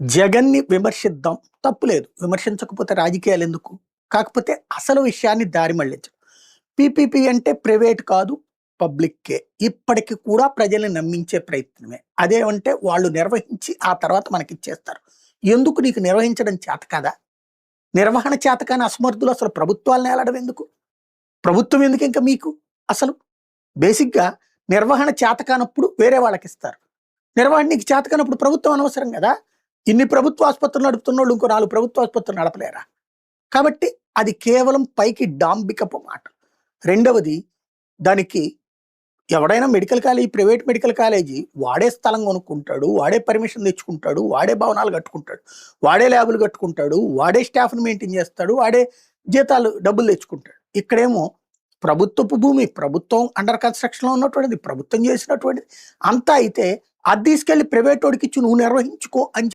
జగన్ని విమర్శిద్దాం. తప్పులేదు విమర్శించకపోతే రాజకీయాలు ఎందుకు? కాకపోతే అసలు విషయాన్ని దారి మళ్ళించడం పీపీపీ అంటే ప్రైవేట్ కాదు పబ్లిక్కే. ఇప్పటికి కూడా ప్రజల్ని నమ్మించే ప్రయత్నమే. అదేమంటే వాళ్ళు నిర్వహించి ఆ తర్వాత మనకి ఇచ్చేస్తారు ఎందుకు నీకు నిర్వహించడం చేత కదా? నిర్వహణ చేత కానీ అసమర్థులు అసలు ప్రభుత్వాలను ఏలడం ఎందుకు? ప్రభుత్వం ఎందుకు ఇంకా మీకు? అసలు బేసిక్గా నిర్వహణ చేత కానప్పుడు వేరే వాళ్ళకి ఇస్తారు నిర్వహణ నీకు చేత కానప్పుడు ప్రభుత్వం అనవసరం కదా? ఇన్ని ప్రభుత్వ ఆసుపత్రులు నడుపుతున్న వాళ్ళు ఇంకో నాలుగు ప్రభుత్వ ఆసుపత్రులు నడపలేరా? కాబట్టి అది కేవలం పైకి డాంబికపు మాట. రెండవది దానికి ఎవడైనా medical college private medical college వాడే స్థలం కొనుక్కుంటాడు వాడే పర్మిషన్ తెచ్చుకుంటాడు వాడే భవనాలు కట్టుకుంటాడు వాడే ల్యాబులు కట్టుకుంటాడు వాడే స్టాఫ్ని మెయింటైన్ చేస్తాడు వాడే జీతాలు డబ్బులు తెచ్చుకుంటాడు. ఇక్కడేమో ప్రభుత్వపు భూమి ప్రభుత్వం అండర్ కన్స్ట్రక్షన్లో ఉన్నటువంటిది ప్రభుత్వం చేసినటువంటిది అంతా అయితే అది తీసుకెళ్ళి ప్రైవేట్ వాడికి ఇచ్చి నువ్వు నిర్వహించుకో అని